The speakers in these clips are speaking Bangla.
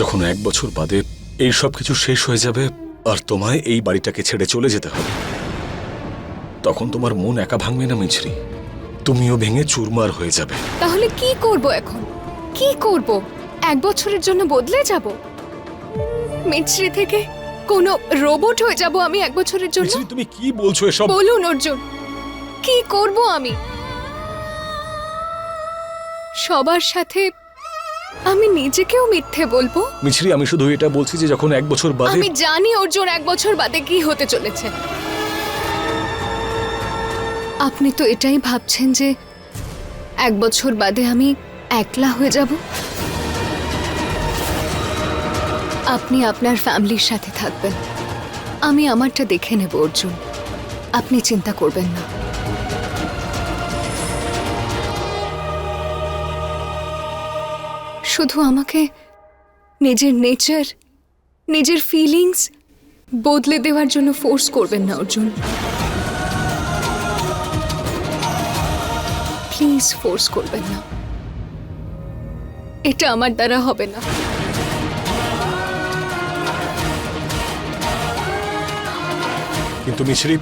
যখন এক বছর বাদে এই সব কিছু শেষ হয়ে যাবে আর তোমায় এই বাড়িটাকে ছেড়ে চলে যেতে হবে তখন তোমার মন একা ভাঙবে না মিছরি। তুমিও ভেঙে চুরমার হয়ে যাবে। তাহলে কি করব এখন? কি করব? এক বছরের জন্য বদলে যাব? মিছরি থেকে কোনো রোবট হয়ে যাব আমি এক বছরের জন্য? মিছরি তুমি কি বলছো এসব? বলুন অর্জুন। কি করব আমি? সবার সাথে আমি নিজেকেও মিথ্যে বলব? মিছরি আমি শুধু এটা বলছি যে যখন এক বছর বাদে আমি জানি অর্জুন এক বছর বাদে কি হতে চলেছে। আপনি তো এটাই ভাবছেন যে এক বছর বাদে আমি একলা হয়ে যাব? আপনি আপনার ফ্যামিলির সাথে থাকবেন। আমি আমারটা দেখে নেব অর্জুন। আপনি চিন্তা করবেন না। শুধু আমাকে নিজের নেচার নিজের ফিলিংস বদলে দেওয়ার জন্য ফোর্স করবেন না, অর্জুন। প্লিজ ফোর্স করবেন না। এটা আমার দ্বারা হবে না। কিন্তু মিছরি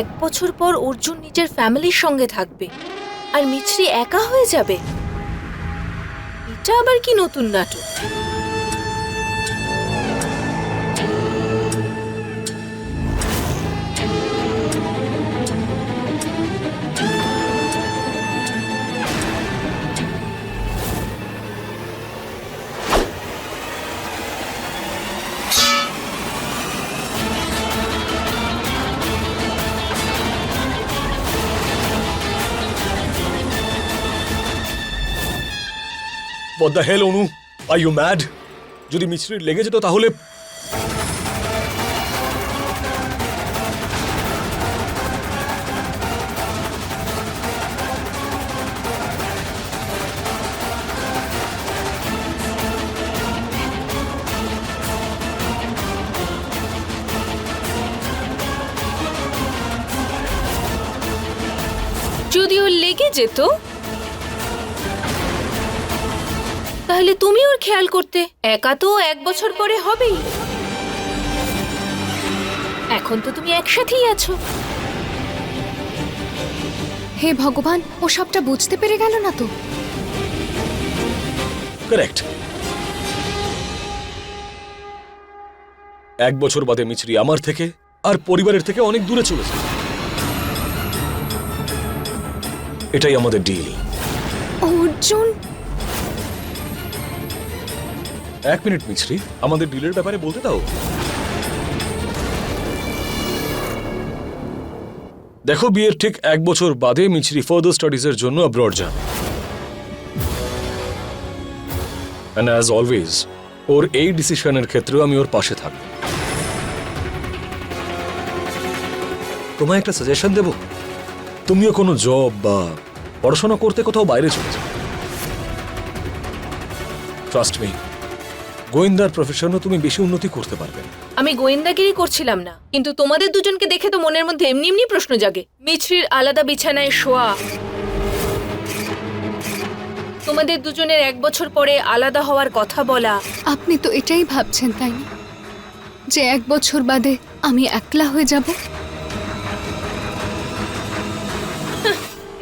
এক বছর পর অর্জুন নিজের ফ্যামিলির সঙ্গে থাকবে। আর মিছরি একা হয়ে যাবে? এটা আবার কি নতুন নাটক? What the hell, Anu are you mad যদি মিছরির লেগে যেত তাহলে যদি ওর লেগে যেত তাহলে তুমি ওর খেয়াল করতে। একা তো এক বছর পরে হবেই। এখন তো তুমি একসাথেই আছো। হে ভগবান ও সবটা বুঝতে পেরে গেল না তো? কারেক্ট এক বছর বাদে মিছরি আমার থেকে আর পরিবারের থেকে অনেক দূরে চলেছে এটাই আমাদের ডিল অর্জুন এক মিনিট, মিছরি। আমাদের ডিলের ব্যাপারে বলতে দাও। দেখো, বিয়ের ঠিক এক বছর বাদে মিছরি ফার্দার স্টাডিজের জন্য অ্যাব্রড যান। অ্যান্ড অ্যাজ অলওয়েজ ওর এই ডিসিশনের ক্ষেত্রেও আমি ওর পাশে থাকব। তোমায় একটা সাজেশন দেব? তুমিও কোনো জব বা পড়াশোনা করতে কোথাও বাইরে চলে যাও। ট্রাস্ট মি গোয়েন্দার প্রফেশনও তুমি বেশি উন্নতি করতে পারবে। আমি গোয়েন্দাগিরি করছিলাম না কিন্তু তোমাদের দুজনকে দেখে তো মনের মধ্যে এমনি এমনি প্রশ্ন জাগে। মিছরির আলাদা বিছানায় শোয়া। তোমাদের দুজনের এক বছর পরে আলাদা হওয়ার কথা বলা। আপনি তো এটাই ভাবছেন তাই না? যে এক বছর বাদে আমি একলা হয়ে যাব?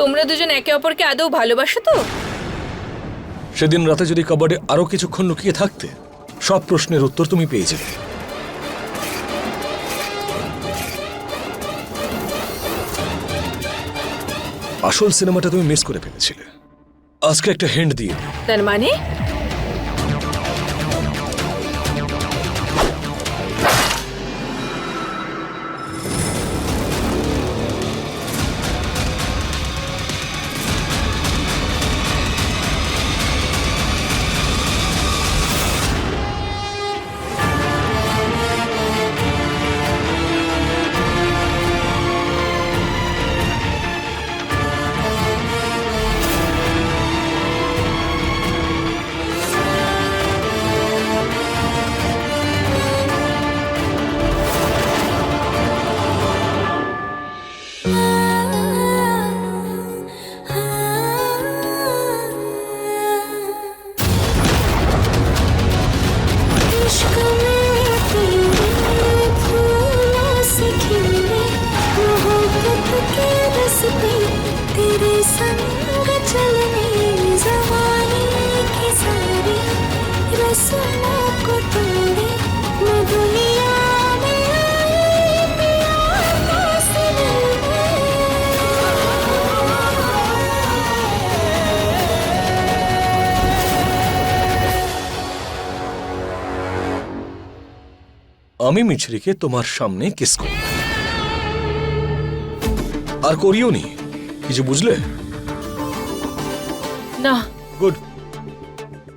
তোমরা দুজন একে অপরকে আদৌ ভালোবাসো তো? সেদিন রাতে যদি কাবাডে আরও কিছুক্ষণ লুকিয়ে থাকতে সব প্রশ্নের উত্তর তুমি পেয়ে যাবে। আসল সিনেমাটা তুমি মিস করে ফেলেছিলে। আজকে একটা হেন্ড দিয়ে তার মানে? संग की सारी को तोड़े मैं दुनिया আমি মিছরিকে তোমার সামনে কিস করি আর করিও নি। কিছু বুঝলে? না। গুড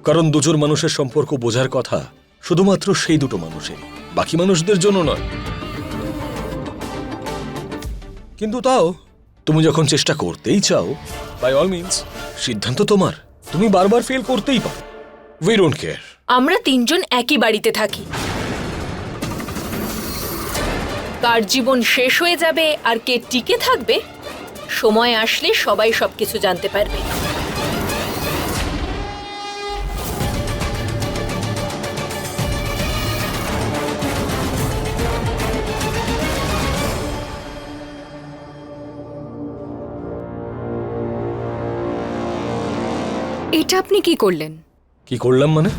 কারণ দুজন মানুষের সম্পর্ক বোঝার কথা শুধুমাত্র সেই দুটো মানুষের বাকি মানুষদের জন্য নয়। কিন্তু তাও তুমি যখন চেষ্টা করতেই চাও বাই অল মিনস সিদ্ধান্ত তোমার। তুমি বারবার ফেল করতেই পারো। উই ডোন্ট কেয়ার আমরা তিনজন একই বাড়িতে থাকি। কার জীবন শেষ হয়ে যাবে আর কে টিকে থাকবে সময় আসলে সবাই সবকিছু জানতে পারবে। এটা আপনি কি করলেন? কি করলাম মানে?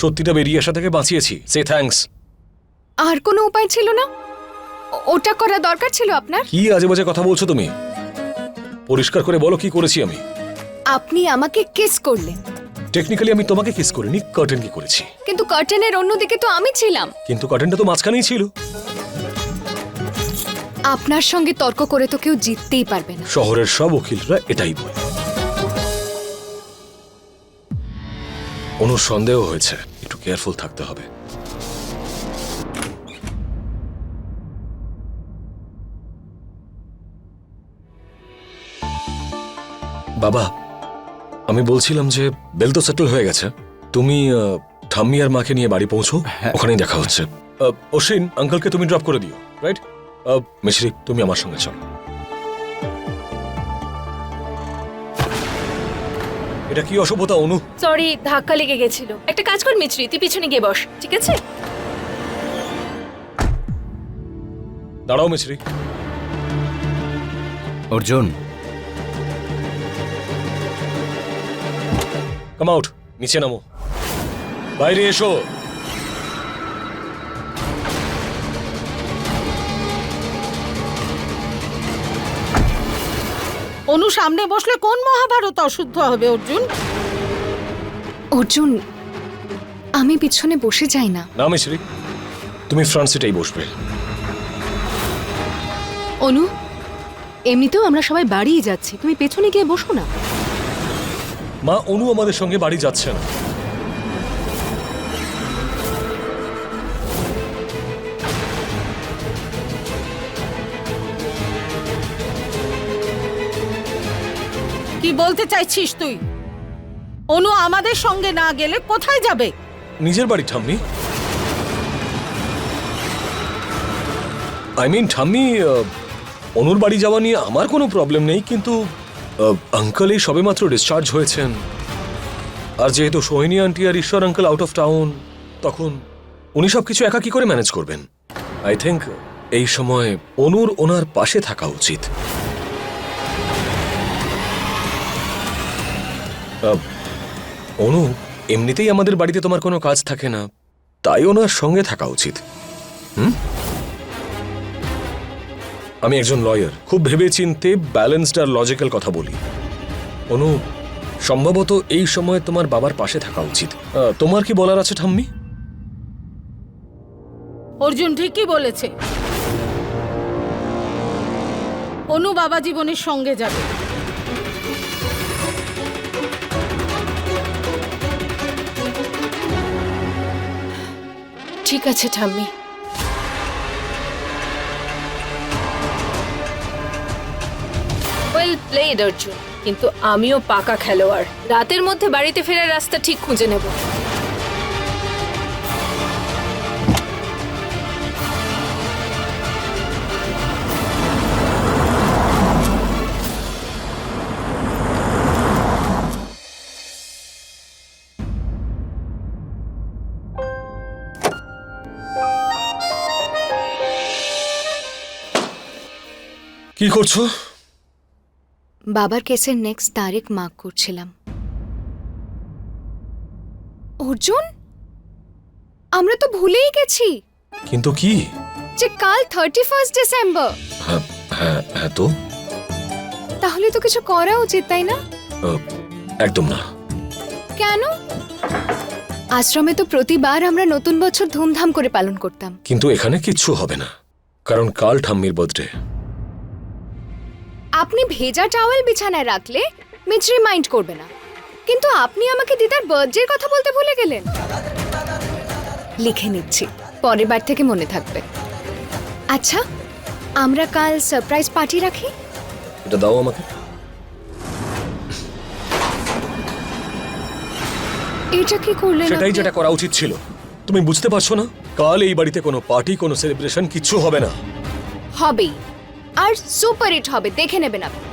সত্যিটা বেরিয়ে আসা থেকে বাঁচিয়েছি। সে থ্যাঙ্কস আর কোনো উপায় ছিল না? ওটা করা দরকার ছিল আপনার? কি আজে বাজে কথা বলছো তুমি? পরিষ্কার করে বলো কি করেছি আমি। আপনি আমাকে কিস করলেন। টেকনিক্যালি আমি তোমাকে কিস করিনি কার্টেন কি করেছি। কিন্তু কার্টেনের অন্যদিকে তো আমি ছিলাম। কিন্তু কার্টেনটা তো মাঝখানেই ছিল। আপনার সঙ্গে তর্ক করে তো কেউ জিততেই পারবে না। শহরের সব উকিলরা এটাই বলে। অনুর সন্দেহ হয়েছে একটু কেয়ারফুল থাকতে হবে। বাবা আমি বলছিলাম যে বেল তো সেটেল হয়ে গেছে। তুমি ঠাম্মি আর মাকে নিয়ে বাড়ি পৌঁছো ওখানেই দেখা হচ্ছে। অশ্বিন আঙ্কেলকে তুমি ড্রপ করে দিও রাইট মিশ্রি তুমি আমার সঙ্গে চলো। এটা কি অসভ্যতা অনু? সরি ধাক্কা লেগে গেছিল। একটা কাজ কর মিছরি তুই পিছনে গিয়ে বস ঠিক আছে? দাঁড়াও মিছরি। অর্জুন কাম আউট নিচে নামো। বাইরে এসো। অনু সামনে বসলে কোন মহাভারত অশুদ্ধ হবে অর্জুন? অর্জুন আমি পিছনে বসে যাই না। না মিছরি তুমি ফ্রন্ট সিটেই বসবে। অনু এমনিতেও আমরা সবাই বাড়িই যাচ্ছি তুমি পেছনে গিয়ে বসো না। মা অনু আমাদের সঙ্গে বাড়ি যাচ্ছে না কি বলতে চাইছিস তুই? অনু আমাদের সঙ্গে না গেলে কোথায় যাবে? নিজের বাড়ি ঠাম্মি। আই মিন ঠাম্মি অনুর বাড়ি যাওয়া নিয়ে আমার কোনো প্রবলেম নেই কিন্তু আঙ্কেল এই সবেমাত্র ডিসচার্জ হয়েছেন। আর যেহেতু সোহিনী আন্টি আর Ishwar uncle out of town তখন উনি সব কিছু একা কি করে ম্যানেজ করবেন? আই থিঙ্ক এই সময় অনুর ওনার পাশে থাকা উচিত। অনু, এমনিতেই আমাদের বাড়িতে তোমার কোনো কাজ থাকে না, তাই ওনার সঙ্গে থাকা উচিত। হুম? আমি একজন লয়ার খুব ভেবে চিনতে ব্যালেন্সড আর লজিক্যাল কথা বলি। অনু সম্ভবত এই সময় তোমার বাবার পাশে থাকা উচিত। আহ, তোমার কি বলার আছে ঠাম্মি? অর্জুন ঠিকই বলেছে। অনু বাবা জীবনের সঙ্গে যাবে। ঠিক আছে ঠাম্মি। ওয়েল প্লেড অর্জুন কিন্তু আমিও পাকা খেলোয়াড়। রাতের মধ্যে বাড়িতে ফেরার রাস্তা ঠিক খুঁজে নেব। কি করছ? বাবার কেসের নেক্সট তারিখ মার্ক করছিলাম। অর্জুন? আমরা তো ভুলেই গেছি। কিন্তু কি? যে কাল থার্টি ফার্স্ট ডিসেম্বর হ্যাঁ হ্যাঁ হ্যাঁ তো। তাহলে তো কিছু করা উচিত তাই না? একদম না। কেন? আশ্রমে তো প্রতিবার আমরা নতুন বছর ধুমধাম করে পালন করতাম। কিন্তু এখানে কিচ্ছু হবে না। কারণ কাল ঠাম্মির বার্থডে আপনি ভেজা টাওয়েল বিছানায় রাখলে মিছরি মাইন্ড করবে না। কিন্তু আপনি আমাকে দিদার বার্থডের কথা বলতে ভুলে গেলেন। লিখে নিচ্ছি। পরের বার থেকে মনে থাকবে। আচ্ছা আমরা কাল সারপ্রাইজ পার্টি রাখি? এটা দাও আমাকে। এটা কি করলেন সেটাই যেটা করা উচিত ছিল। তুমি বুঝতে পারছ না? কাল এই বাড়িতে কোনো পার্টি কোনো সেলিব্রেশন কিচ্ছু হবে না। হবেই। আর সুপার হিট হবে, দেখে নেবেন আপনি।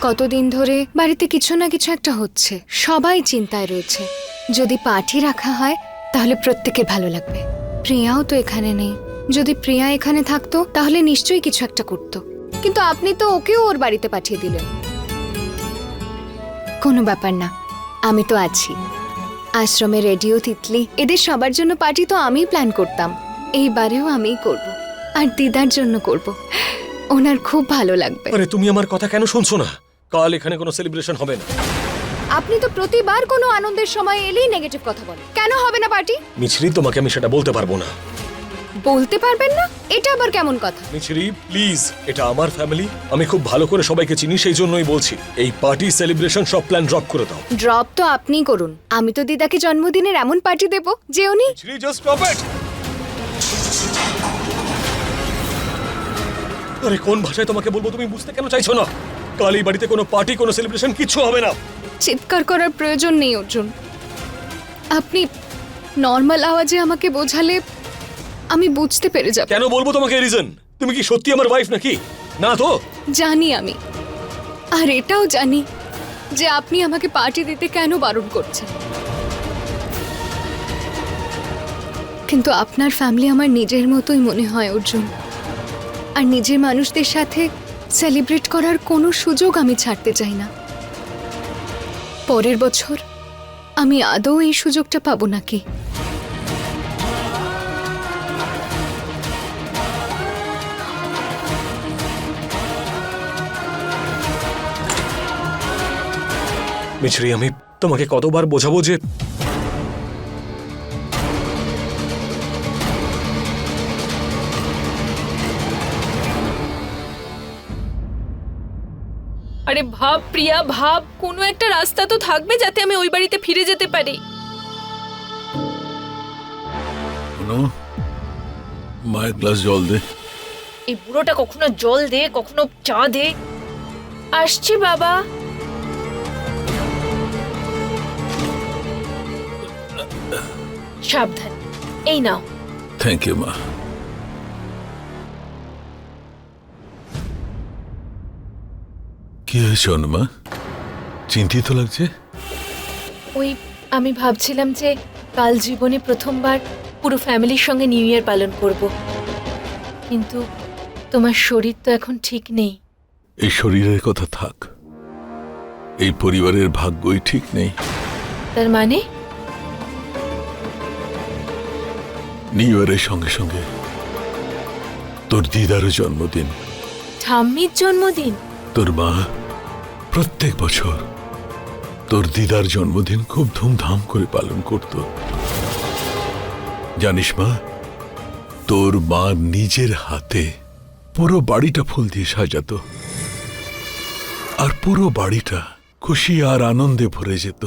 কতদিন ধরে বাড়িতে কিছু না কিছু একটা হচ্ছে, সবাই চিন্তায় রয়েছে। যদি পার্টি রাখা হয়, তাহলে প্রত্যেকের ভালো লাগবে। প্রিয়াও তো এখানে নেই। যদি প্রিয়া এখানে থাকতো, তাহলে নিশ্চয়ই কিছু একটা করতো। কিন্তু আপনি তো ওকেও ওর বাড়িতে পাঠিয়ে দিলেন। কোনো ব্যাপার না, আমি তো আছি। আশ্রমে রেডিও তিতলি, এদের সবার জন্য পার্টি তো আমিই প্ল্যান করতাম। এইবারেও আমিই করব। আর দিদার জন্য করব। ওনার খুব ভালো লাগবে। আরে তুমি আমার কথা কেন শুনছো না? কাল এখানে কোনো সেলিব্রেশন হবে না। আপনি তো প্রতিবার কোনো আনন্দের সময় এলেই নেগেটিভ কথা বলেন। কেন হবে না পার্টি? মিছরি তোমাকে আমি সেটা বলতে পারব না। বলতে পারবেন না? এটা আবার কেমন কথা? মিছরি প্লিজ এটা আমার ফ্যামিলি আমি খুব ভালো করে সবাইকে চিনি সেই জন্যই বলছি। এই পার্টি সেলিব্রেশন সব প্ল্যান ড্রপ করে দাও। ড্রপ তো আপনিই করুন। আমি তো দিদাকে জন্মদিনের এমন পার্টি দেব যে উনি মিছরি জাস্ট স্টপ ইট আরে কোন ভাষায় তোমাকে বলব তুমি বুঝতে কেন চাইছো না? কাল এই বাড়িতে কোনো পার্টি কোনো সেলিব্রেশন কিছু হবে না। চিৎকার করার প্রয়োজন নেই অর্জুন। আপনি নর্মাল আওয়াজে আমাকে বোঝালে আমি বুঝতে পেরে যাব। কেন বলব তোমাকে রিজন তুমি কি সত্যি আমার ওয়াইফ নাকি? না তো? জানি আমি। আর এটাও জানি যে আপনি আমাকে পার্টি দিতে কেন বারণ করছেন। কিন্তু আপনার ফ্যামিলি আমার নিজের মতোই মনে হয় অর্জুন। আর নিজের মানুষদের সাথে সেলিব্রেট করার কোনো সুযোগ আমি ছাড়তে চাই না। পরের বছর আমি আদৌ এই সুযোগটা পাবো নাকি? মিছরি, আমি তোমাকে কতবার বোঝাবো যে ভাব প্রিয়া ভাব কোনো একটা রাস্তা তো থাকবে যাতে আমি ওই বাড়িতে ফিরে যেতে পারি। মায়ের গ্লাস জল দে। এই বুড়োটা কখনো জল দে কখনো চা দে। আসছি বাবা। সাবধান। এই নাও। থ্যাংক ইউ মা। কি হয়েছে অনুমা? চিন্তিত লাগছে? ওই আমি ভাবছিলাম যে কাল জীবনে প্রথমবার পুরো ফ্যামিলির সঙ্গে নিউ ইয়ার পালন করব। কিন্তু তোমার শরীর তো এখন ঠিক নেই। এই শরীরের কথা থাক। এই পরিবারের ভাগ্যই ঠিক নেই। তার মানে? নিউ ইয়ারের সঙ্গে সঙ্গে তোর দিদারও জন্মদিন। ঠাম্মির জন্মদিন? তোর মা প্রত্যেক বছর তোর দিদার জন্মদিন খুব ধুমধাম করে পালন করত। জানিস মা, তোর মা নিজের হাতে পুরো বাড়িটা ফুল দিয়ে সাজাতো। আর পুরো বাড়িটা খুশি আর আনন্দে ভরে যেত।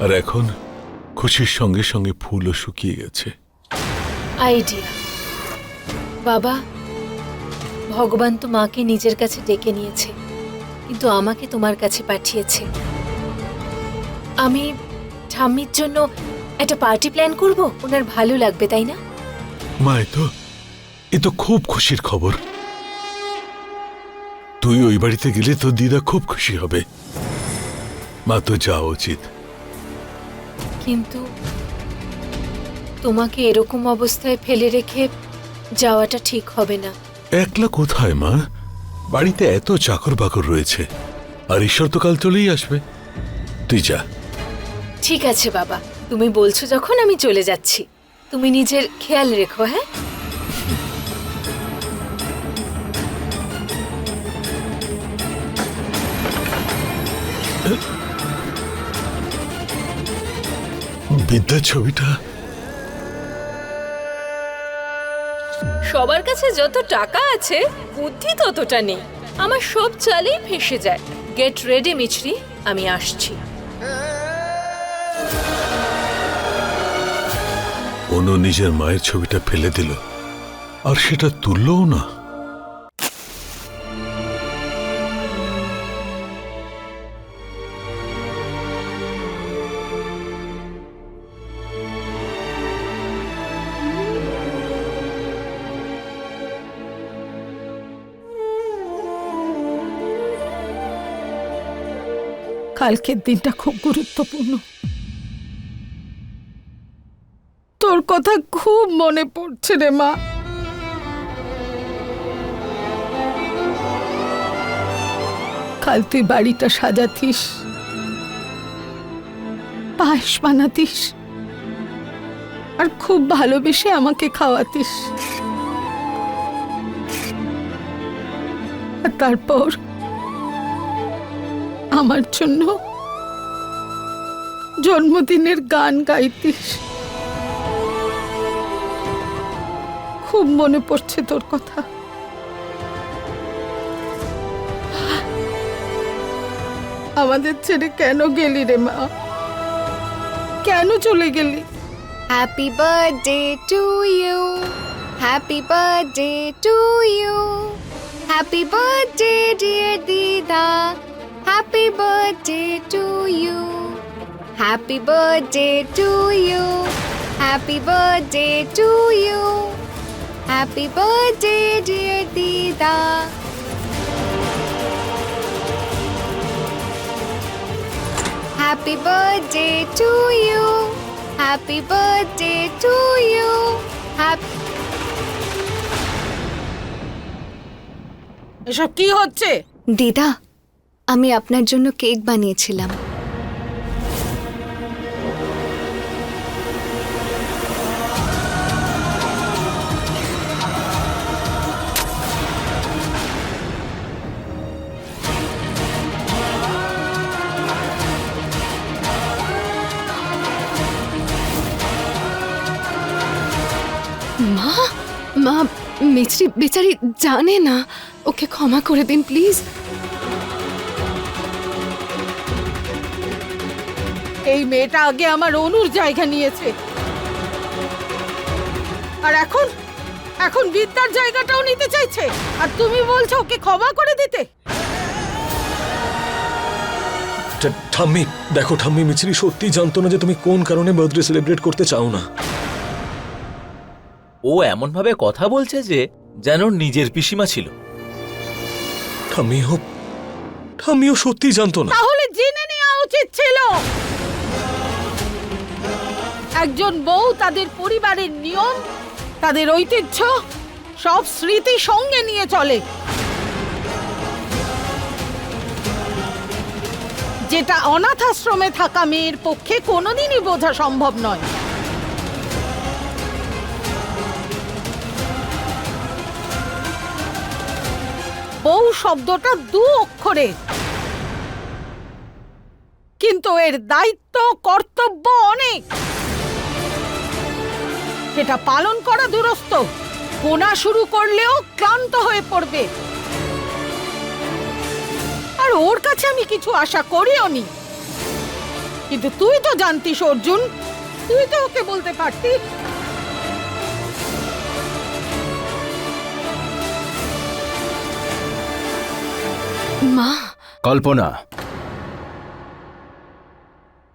আর এখন খুশির সঙ্গে সঙ্গে ফুলও শুকিয়ে গেছে। আইডিয়া। বাবা ভগবান তো মাকে নিজের কাছে ডেকে নিয়েছে কিন্তু আমাকে তোমার কাছে পাঠিয়েছে। আমি ঠাম্মির জন্য একটা পার্টি প্ল্যান করব? ওনার ভালো লাগবে তাই না? মা এ তো এ তো খুব খুশির খবর। তুই ওই বাড়িতে গেলে তো দিদা খুব খুশি হবে। মা তো যাওয়া উচিত। কিন্তু তোমাকে এরকম অবস্থায় ফেলে রেখে যাওয়াটা ঠিক হবে না। একলা কোথায় মা? বাড়িতে এত চাকর বাকর রয়েছে। আর ঈশ্বর তো কাল চলেই আসবে। তুই যা। ঠিক আছে বাবা। তুমি বলছো যখন আমি চলে যাচ্ছি। তুমি নিজের খেয়াল রেখো হ্যাঁ? বিদ্যার ছবিটা সবার কাছে যত টাকা আছে, বুদ্ধি ততটা নেই। আমার সব চালেই ফেসে যায়। গেট রেডি মিছরি, আমি আসছি। অনু নিজের মায়ের ছবিটা ফেলে দিল। আর সেটা তুললও না। কালকের দিনটা খুব গুরুত্বপূর্ণ। তোর কথা খুব মনে পড়ছে রে মা। কাল তুই বাড়িটা সাজাতিস। পায়েস বানাতিস। আর খুব ভালোবেসে আমাকে খাওয়াতিস। তারপর আমার জন্য জন্মদিনের গান গাইতিস। খুব মনে পড়ছে তোর কথা। আমাদের ছেড়ে কেন গেলি রে মা? কেন চলে গেলি? Happy birthday to you happy birthday to you happy birthday dear দিদা happy birthday to you happy birthday to you happy birthday to you happy birthday dear দিদা Happy birthday to you. Happy birthday to you. Happy এসব কি হচ্ছে? দিদা আমি আপনার জন্য কেক বানিয়েছিলাম। মা মা, মিছরি, বেচারি জানে না। ওকে ক্ষমা করে দিন, প্লিজ। এই মেয়েটা আগে আমার অনুর জায়গা নিয়েছে। আর এখন এখন বিদ্যার জায়গাটাও নিতে চাইছে। আর তুমি বলছো ওকে ক্ষমা করে দিতে? ঠাম্মি দেখো ঠাম্মি মিছরি সত্যি জানতো না যে তুমি কোন কারণে বার্থডে সেলিব্রেট করতে চাও না। ও এমনভাবে কথা বলছে যে যেন নিজের পিসিমা ছিল। ঠাম্মিও ঠাম্মিও সত্যি জানতো না। তাহলে জেনে নেওয়া উচিত ছিল। একজন বউ, তাদের পরিবারের নিয়ম, তাদের ঐতিহ্য, সব স্মৃতি সঙ্গে নিয়ে চলে। যেটা অনাথ আশ্রমে থাকা মেয়ের পক্ষে কোনোদিনই বোঝা সম্ভব নয়। বউ শব্দটা দু অক্ষরে। কিন্তু এর দায়িত্ব, কর্তব্য অনেক। সেটা পালন করা দুরস্ত। গোনা শুরু করলেও ক্লান্ত হয়ে পড়বে। আর ওর কাছে আমি কিছু আশা করিও নি। কিন্তু তুই তো জানতিস অর্জুন। তুই তো ওকে বলতে পারতিস মা! কল্পনা।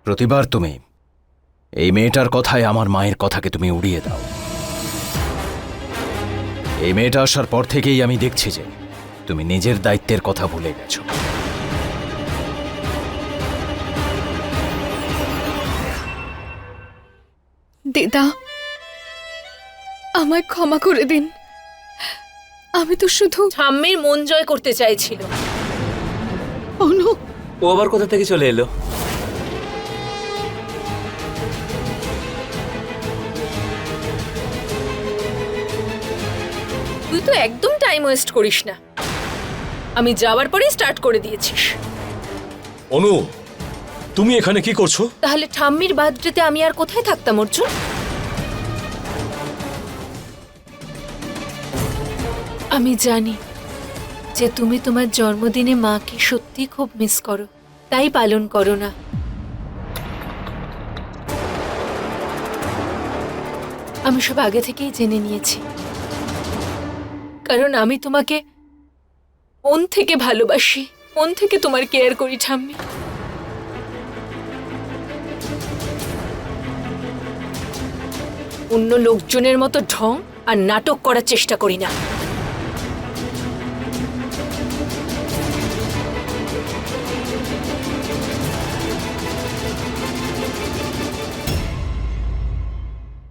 প্রতিবার তুমি। এই মেয়েটার কথায় আমার মায়ের কথাকে তুমি উড়িয়ে দাও। এই মেয়েটা আসার পর থেকেই আমি দেখছি যে তুমি নিজের দায়িত্বের কথা ভুলে গেছো। দিদা আমায় ক্ষমা করে দিন। আমি তো শুধু ঠাম্মির মন জয় করতে চাইছিল। অনু। ও আবার কোথা থেকে চলে এলো? তুই তো একদম টাইম ওয়েস্ট করিস না। আমি যাওয়ার পরেই স্টার্ট করে দিয়েছিস। অনু তুমি এখানে কি করছ? তাহলে ঠাম্মির বার্থডেতে আমি আর কোথায় থাকতাম অর্জুন? আমি জানি যে তুমি তোমার জন্মদিনে মাকে সত্যি খুব মিস করো তাই পালন করো না। আমি সব আগে থেকেই জেনে নিয়েছি। কারণ আমি তোমাকে মন থেকে ভালোবাসি, মন থেকে তোমার কেয়ার করি ঠাম্মি। অন্য লোকজনের মতো ঢং আর নাটক করার চেষ্টা করি না।